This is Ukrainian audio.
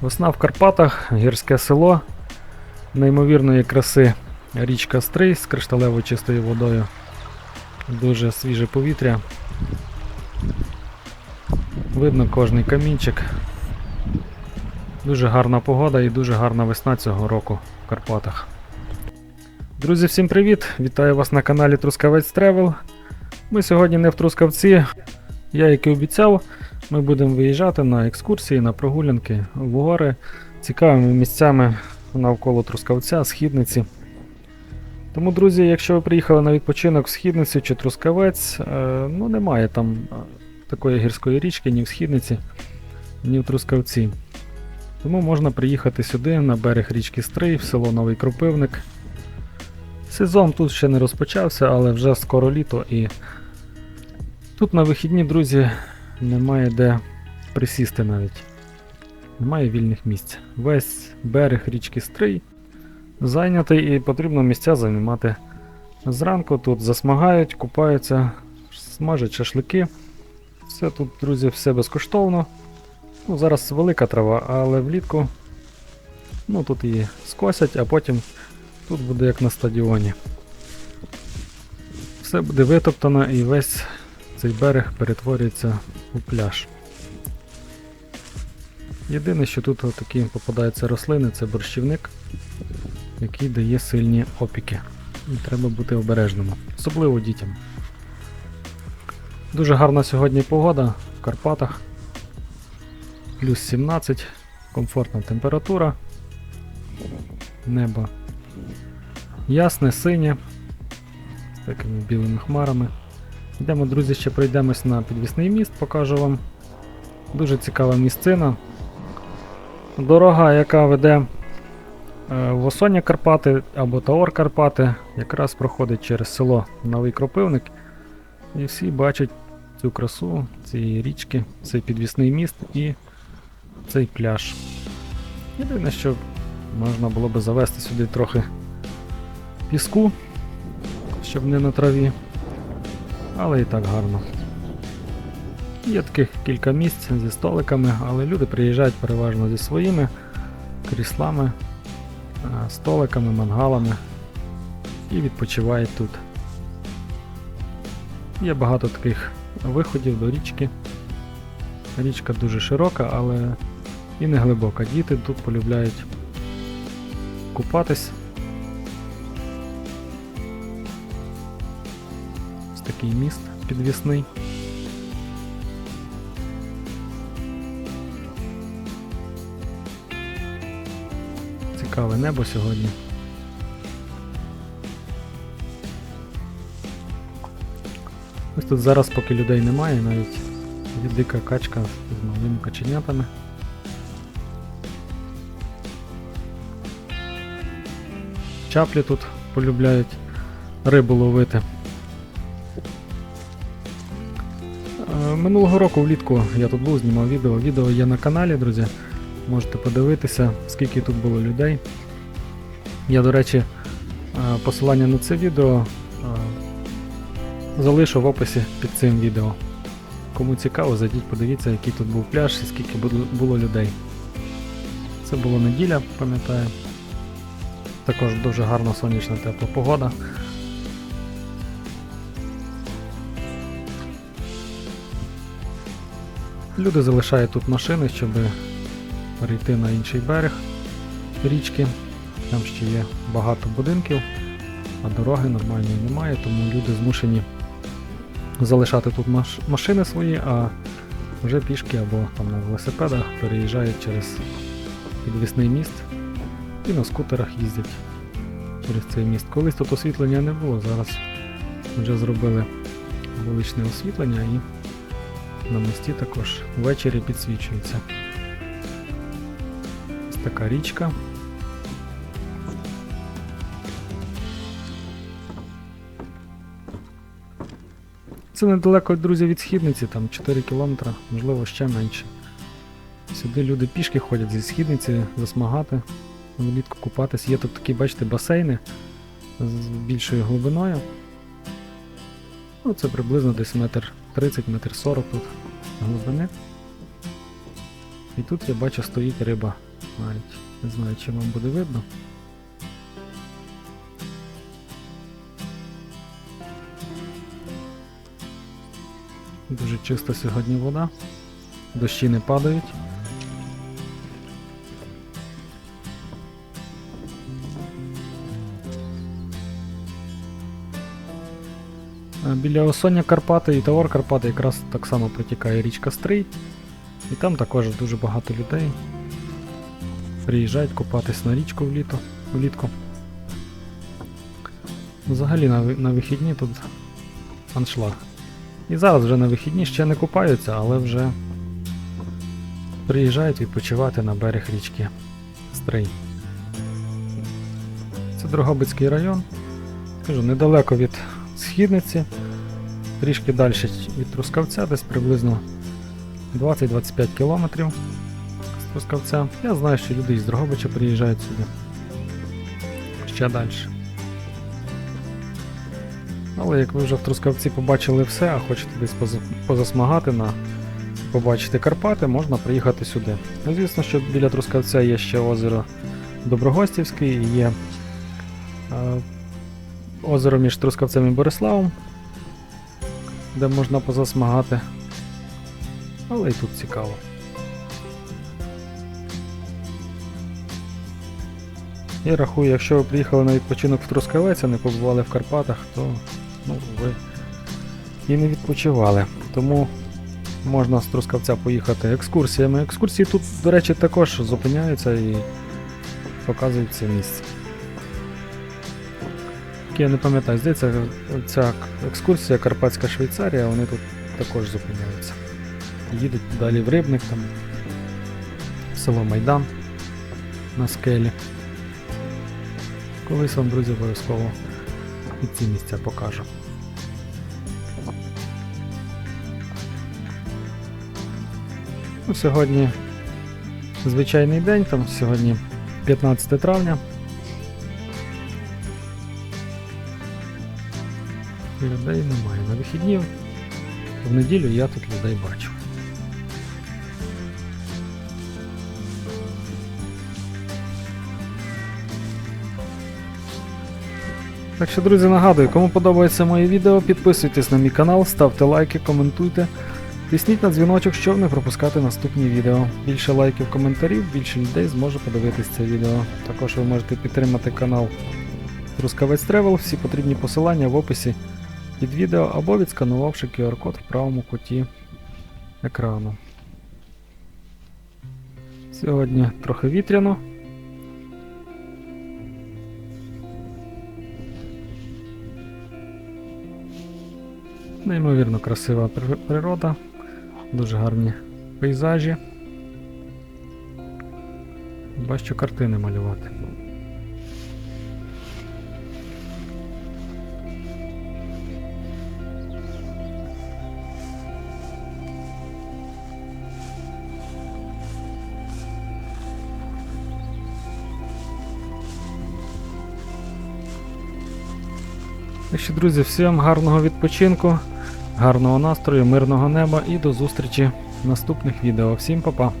Весна в Карпатах, гірське село, неймовірної краси річка Стрий з кришталево чистою водою. Дуже свіже повітря. Видно кожний камінчик. Дуже гарна погода і дуже гарна весна цього року в Карпатах. Друзі, всім привіт! Вітаю вас на каналі Трускавець Тревел. Ми сьогодні не в Трускавці. Я, як і обіцяв, ми будемо виїжджати на екскурсії, на прогулянки в гори цікавими місцями навколо Трускавця, Східниці. Тому, друзі, якщо ви приїхали на відпочинок в Східниці чи Трускавець, е, ну немає там е, такої гірської річки ні в Східниці, ні в Трускавці. Тому можна приїхати сюди, на берег річки Стрий, в село Новий Кропивник. Сезон тут ще не розпочався, але вже скоро літо і тут на вихідні, друзі, немає де присісти навіть. Немає вільних місць. Весь берег річки Стрий зайнятий і потрібно місця займати. Зранку тут засмагають, купаються, смажать шашлики. Все тут, друзі, все безкоштовно. Ну, зараз велика трава, але влітку ну, тут її скосять, а потім тут буде як на стадіоні. Все буде витоптано і весь цей берег перетворюється у пляж. Єдине, що тут такі попадаються рослини, це борщівник, який дає сильні опіки. І треба бути обережним, особливо дітям. Дуже гарна сьогодні погода в Карпатах. Плюс 17, комфортна температура. Небо ясне, синє, з такими білими хмарами. Йдемо, друзі, ще пройдемось на підвісний міст, покажу вам. Дуже цікава місцина. Дорога, яка веде е, в Осоння Карпати або Таор Карпати, якраз проходить через село Новий Кропивник. І всі бачать цю красу, цієї річки, цей підвісний міст і цей пляж. Єдине, що можна було би завести сюди трохи піску, щоб не на траві. Але і так гарно. Є таких кілька місць зі столиками, але люди приїжджають переважно зі своїми кріслами, столиками, мангалами і відпочивають тут. Є багато таких виходів до річки. Річка дуже широка, але і не глибока. Діти тут полюбляють купатись. Такий міст підвісний. Цікаве небо сьогодні. Ось тут зараз, поки людей немає, навіть є дика качка з малими каченятами. Чаплі тут полюбляють рибу ловити. Минулого року влітку я тут був, знімав відео. Відео є на каналі, друзі. Можете подивитися, скільки тут було людей. Я, до речі, е, посилання на це відео е, залишу в описі під цим відео. Кому цікаво, зайдіть, подивіться, який тут був пляж і скільки було людей. Це була неділя, пам'ятаю. Також дуже гарна сонячна тепла погода. Люди залишають тут машини, щоб перейти на інший берег річки. Там ще є багато будинків, а дороги нормальної немає, тому люди змушені залишати тут маш- машини свої, а вже пішки або там на велосипедах переїжджають через підвісний міст і на скутерах їздять через цей міст. Колись тут освітлення не було, зараз вже зробили вуличне освітлення і на мості також ввечері підсвічується. Ось така річка. Це недалеко, друзі, від східниці, там 4 кілометри, можливо, ще менше. Сюди люди пішки ходять зі східниці засмагати, влітку купатись. Є тут такі, бачите, басейни з більшою глибиною. Ну, це приблизно десь метр 30, метр 40 тут глибини. І тут я бачу стоїть риба Навіть не знаю, чи вам буде видно. Дуже чиста сьогодні вода. Дощі не падають. Біля Осоння Карпати і Тавор Карпати якраз так само протікає річка Стрий. І там також дуже багато людей приїжджають купатись на річку вліто, влітку. Взагалі на, на вихідні тут аншлаг. І зараз вже на вихідні ще не купаються, але вже приїжджають відпочивати на берег річки Стрий. Це Дрогобицький район. Кажу, недалеко від східниці, трішки далі від Трускавця, десь приблизно 20-25 кілометрів з Трускавця. Я знаю, що люди із Дрогобича приїжджають сюди. Ще далі. Але як ви вже в Трускавці побачили все, а хочете десь поза- позасмагати на побачити Карпати, можна приїхати сюди. Ну, Звісно, що біля Трускавця є ще озеро Доброгостівське і є е, озеро між Трускавцем і Бориславом, де можна позасмагати. Але і тут цікаво. Я рахую, якщо ви приїхали на відпочинок в Трускавець, а не побували в Карпатах, то ну, ви і не відпочивали. Тому можна з Трускавця поїхати екскурсіями. Екскурсії тут, до речі, також зупиняються і показують це місце. Я не пам'ятаю, здається, ця екскурсія Карпатська Швейцарія, вони тут також зупиняються. Їдуть далі в Рибник, там, село Майдан на скелі. Колись вам, друзі, обов'язково і ці місця покажу. Ну, сьогодні звичайний день, там сьогодні 15 травня. Людей немає. На вихідні в неділю я тут людей бачу. Так що, друзі, нагадую, кому подобається моє відео, підписуйтесь на мій канал, ставте лайки, коментуйте. Тисніть на дзвіночок, щоб не пропускати наступні відео. Більше лайків, коментарів, більше людей зможе подивитись це відео. Також ви можете підтримати канал Трускавець Тревел, всі потрібні посилання в описі під відео або відсканувавши QR-код в правому куті екрану. Сьогодні трохи вітряно. Неймовірно красива природа, дуже гарні пейзажі. Бачу картини малювати. Так що, друзі, всім гарного відпочинку, гарного настрою, мирного неба і до зустрічі в наступних відео. Всім па-па!